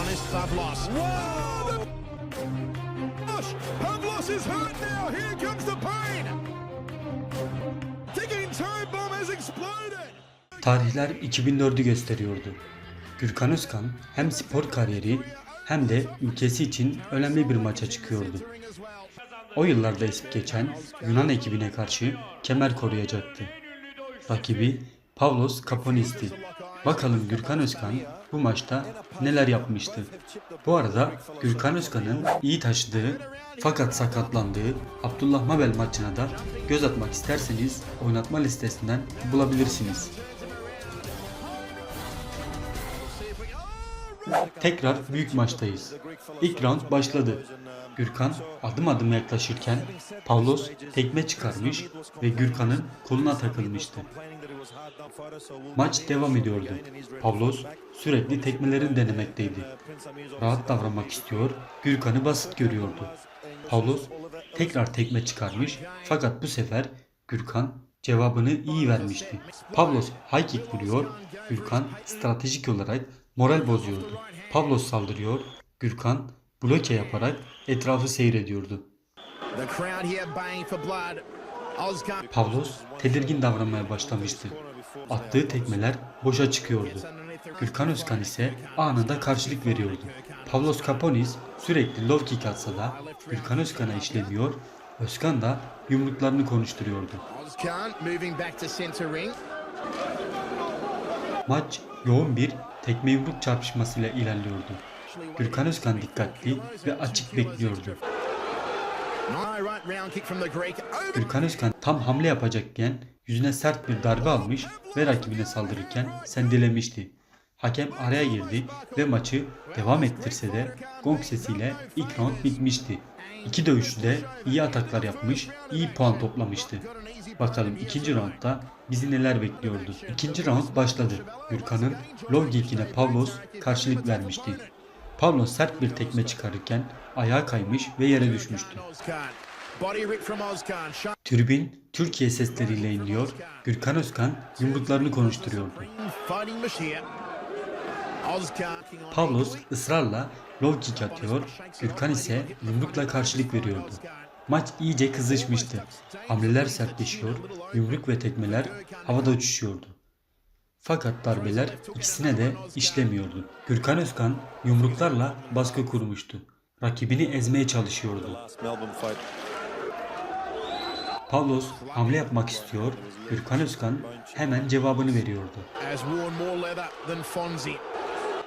honest, Pavlos. Gosh, Pavlos is hurt now. Here comes the pain. Ticking time bomb has exploded. Tarihler 2004'ü gösteriyordu. Gürkan Özkan hem spor kariyeri hem de ülkesi için önemli bir maça çıkıyordu. O yıllarda esip geçen Yunan ekibine karşı kemer koruyacaktı. Rakibi Pavlos Kaponis'ti. Bakalım Gürkan Özkan bu maçta neler yapmıştı. Bu arada Gürkan Özkan'ın iyi taşıdığı fakat sakatlandığı Abdullah Mabel maçına da göz atmak isterseniz oynatma listesinden bulabilirsiniz. Tekrar büyük maçtayız. İlk round başladı. Gürkan adım adım yaklaşırken Pavlos tekme çıkarmış ve Gürkan'ın koluna takılmıştı. Maç devam ediyordu. Pavlos sürekli tekmelerini denemekteydi. Rahat davranmak istiyor, Gürkan'ı basit görüyordu. Pavlos tekrar tekme çıkarmış fakat bu sefer Gürkan cevabını iyi vermişti. Pavlos high kick vuruyor, Gürkan stratejik olarak moral bozuyordu. Pavlos saldırıyor, Gürkan bloke yaparak etrafı seyrediyordu. Pavlos tedirgin davranmaya başlamıştı. Attığı tekmeler boşa çıkıyordu. Gürkan Özkan ise anında karşılık veriyordu. Pavlos Kaponis sürekli low kick atsa da Gürkan Özkan'a işlemiyor, Özkan da yumruklarını konuşturuyordu. Maç yoğun bir tekme yumruk çarpışmasıyla ilerliyordu. Gürkan Özkan dikkatli ve açık bekliyordu. Gürkan Özkan tam hamle yapacakken yüzüne sert bir darbe almış ve rakibine saldırırken sendelemişti. Hakem araya girdi ve maçı devam ettirse de gong sesiyle ilk round bitmişti. İki dövüşçü de iyi ataklar yapmış, iyi puan toplamıştı. Bakalım ikinci roundda bizi neler bekliyordu. İkinci round başladı. Gürkan'ın low kick'ine Pavlos karşılık vermişti. Pavlos sert bir tekme çıkarırken ayağa kaymış ve yere düşmüştü. Tribün Türkiye sesleriyle inliyor, Gürkan Özkan yumruklarını konuşturuyordu. Pavlos ısrarla low kick atıyor, Gürkan ise yumrukla karşılık veriyordu. Maç iyice kızışmıştı. Hamleler sertleşiyor, yumruk ve tekmeler havada uçuşuyordu. Fakat darbeler ikisine de işlemiyordu. Gürkan Özkan yumruklarla baskı kurmuştu. Rakibini ezmeye çalışıyordu. Pavlos hamle yapmak istiyor, Gürkan Özkan hemen cevabını veriyordu.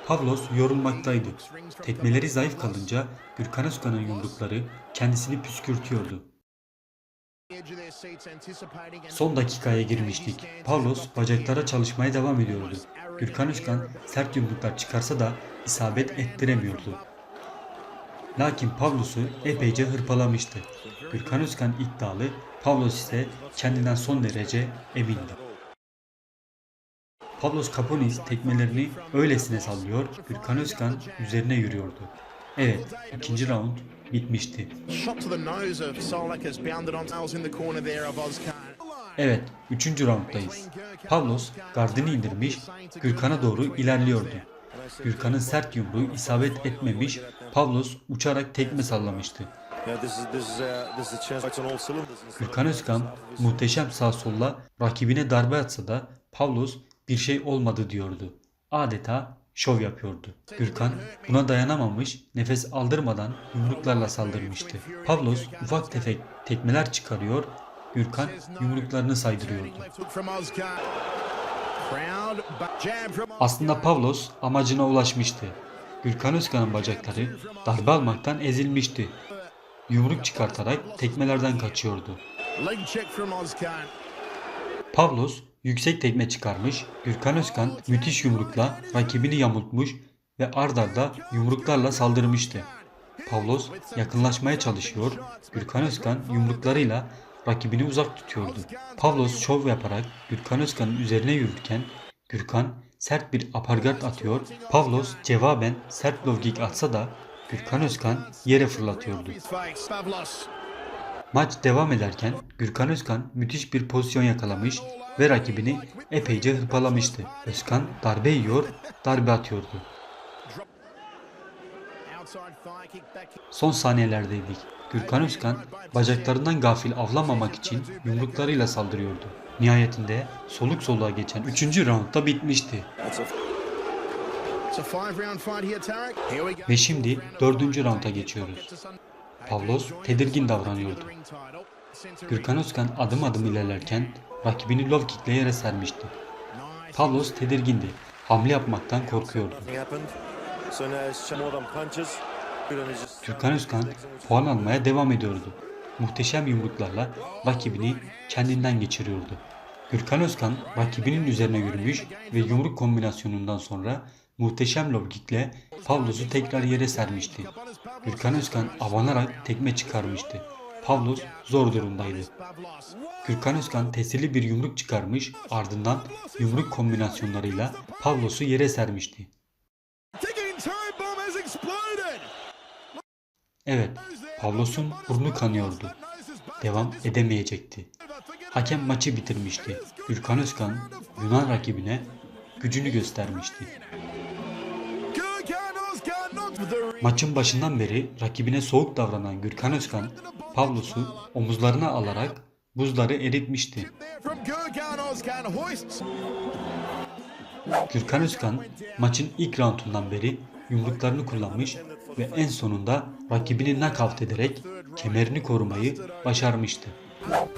Pavlos yorulmaktaydı. Tekmeleri zayıf kalınca Gürkan Özkan'ın yumrukları kendisini püskürtüyordu. Son dakikaya girmiştik. Pavlos bacaklara çalışmaya devam ediyordu. Gürkan Özkan sert yumruklar çıkarsa da isabet ettiremiyordu. Lakin Pavlos'u epeyce hırpalamıştı. Gürkan Özkan iddialı, Pavlos ise kendinden son derece emindi. Pavlos Kaponis tekmelerini öylesine sallıyor, Gürkan Özkan üzerine yürüyordu. Evet, ikinci round bitmişti. Evet, üçüncü rounddayız. Pavlos gardını indirmiş, Gürkan'a doğru ilerliyordu. Gürkan'ın sert yumruğu isabet etmemiş, Pavlos uçarak tekme sallamıştı. İs uh. Gürkan Özkan muhteşem sağ solla rakibine darbe atsa da Pavlos bir şey olmadı diyordu. Adeta şov yapıyordu. Gürkan buna dayanamamış, nefes aldırmadan yumruklarla saldırmıştı. Pavlos ufak tefek tekmeler çıkarıyor, Gürkan yumruklarını saydırıyordu. Aslında Pavlos amacına ulaşmıştı. Gürkan Özkan'ın bacakları darbe almaktan ezilmişti. Yumruk çıkartarak tekmelerden kaçıyordu. Pavlos yüksek tekme çıkarmış, Gürkan Özkan müthiş yumrukla rakibini yamultmuş ve ard arda yumruklarla saldırmıştı. Pavlos yakınlaşmaya çalışıyor, Gürkan Özkan yumruklarıyla rakibini uzak tutuyordu. Pavlos şov yaparak Gürkan Özkan'ın üzerine yürürken Gürkan sert bir apargat atıyor. Pavlos cevaben sert low kick atsa da Gürkan Özkan yere fırlatıyordu. Maç devam ederken Gürkan Özkan müthiş bir pozisyon yakalamış ve rakibini epeyce hırpalamıştı. Özkan darbe yiyor, darbe atıyordu. Son saniyelerdeydik. Gürkan Özkan bacaklarından gafil avlamamak için yumruklarıyla saldırıyordu. Nihayetinde soluk soluğa geçen 3. roundda bitmişti. Ve şimdi 4. rounda geçiyoruz. Pavlos tedirgin davranıyordu. Gürkan Özkan adım adım ilerlerken rakibini low kickle yere sermişti. Pavlos tedirgindi. Hamle yapmaktan korkuyordu. Gürkan Özkan puan almaya devam ediyordu. Muhteşem yumruklarla rakibini kendinden geçiriyordu. Gürkan Özkan rakibinin üzerine yürümüş ve yumruk kombinasyonundan sonra muhteşem low kickle Pavlos'u tekrar yere sermişti. Gürkan Özkan avanarak tekme çıkarmıştı. Pavlos zor durumdaydı. Gürkan Özkan tesirli bir yumruk çıkarmış ardından yumruk kombinasyonlarıyla Pavlos'u yere sermişti. Ticking time bomb has exploded. Evet, Pavlos'un burnu kanıyordu. Devam edemeyecekti. Hakem maçı bitirmişti. Gürkan Özkan Yunan rakibine gücünü göstermişti. Maçın başından beri rakibine soğuk davranan Gürkan Özkan Pavlos'u omuzlarına alarak buzları eritmişti. Gürkan Özkan maçın ilk roundundan beri yumruklarını kullanmış ve en sonunda rakibini nakavt ederek kemerini korumayı başarmıştı.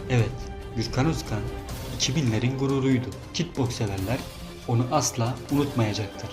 Evet, Gürkan Özkan 2000'lerin gururuydu. Kickbox severler onu asla unutmayacaktır.